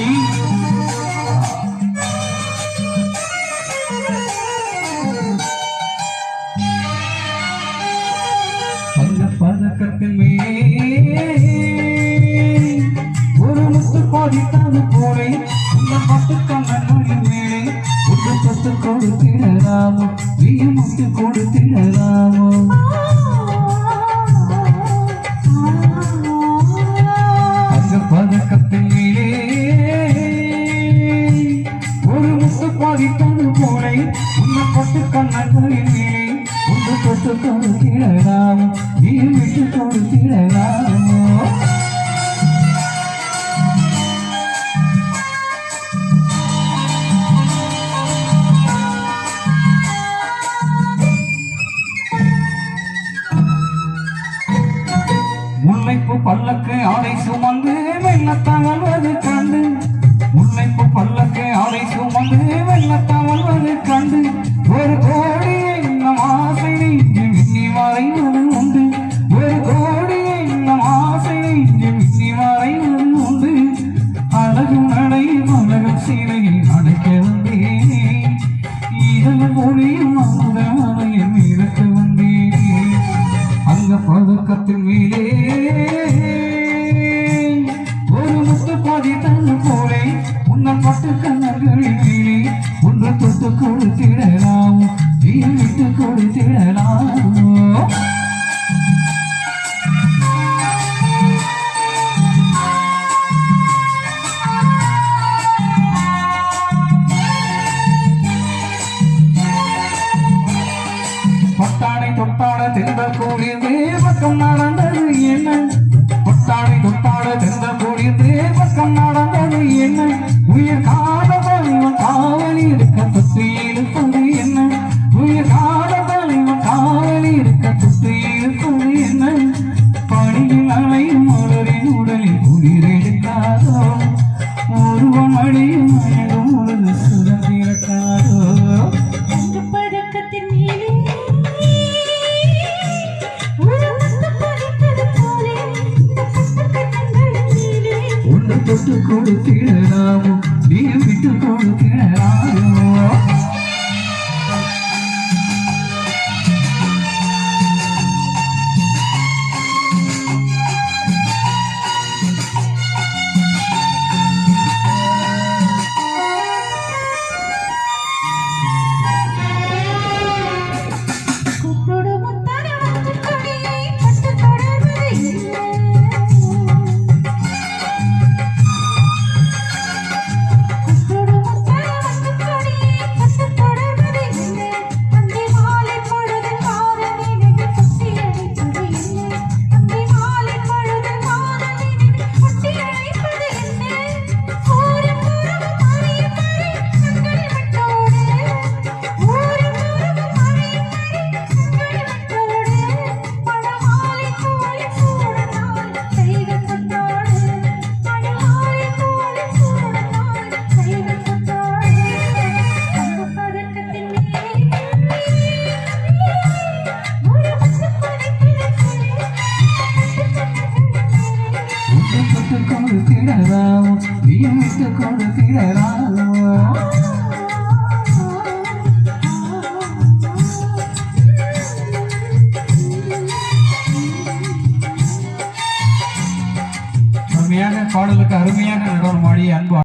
காமாட்சி பதக்கத்தின் ஒரு முத்து பாதித்தாது போலே. உங்க பத்து கண்ணங்களின் மேலே ஒரு பத்து கொடுத்திடலாமோ? நீ முத்து கொடுத்திடலாமோ? உங்க பத்து கண்ணங்களின் மேலே உண்டு தொட்டு கொடுத்திடலாம் நீ விட்டு கொடுத்திடலாம் முல்லைப்பு பல்லக்கு ஆடை சுமந்து வெள்ளத்தவழ்வது கண்டு பதக்கத்தின் மேலே ஒரு முத்து பாதி தந்து போலே உன்னம் பட்டு கண்ணர்களின் மேலே ஒன்று தொட்டு கொடுத்திடலாம் நீ விட்டு கொடுத்திடலாம். பட்டாடை தொட்டாட தெந்த கூடியதே பக்கம் நடந்தது என்ன? பட்டாடை தொட்டாட தெந்த கூடியதே பக்கம் நடந்தது என்ன? உயிர் காதவன் காவலி இருக்க சுற்றி இருப்பது என்ன? உயிர் காதவன் காவலி இருக்க சுற்றி இருப்பது என்ன? பணியில் அலையும் மலரின் உடலில் உயிர் எடுக்காதோ? ஒருவன் அடியும் விட்டு தொட்டு கொடுத்திடலாமோ? நீ விட்டு கொடுத்திடலாமோ? பாடலுக்கு அருமையான நடனம் ஆடிய அன்பு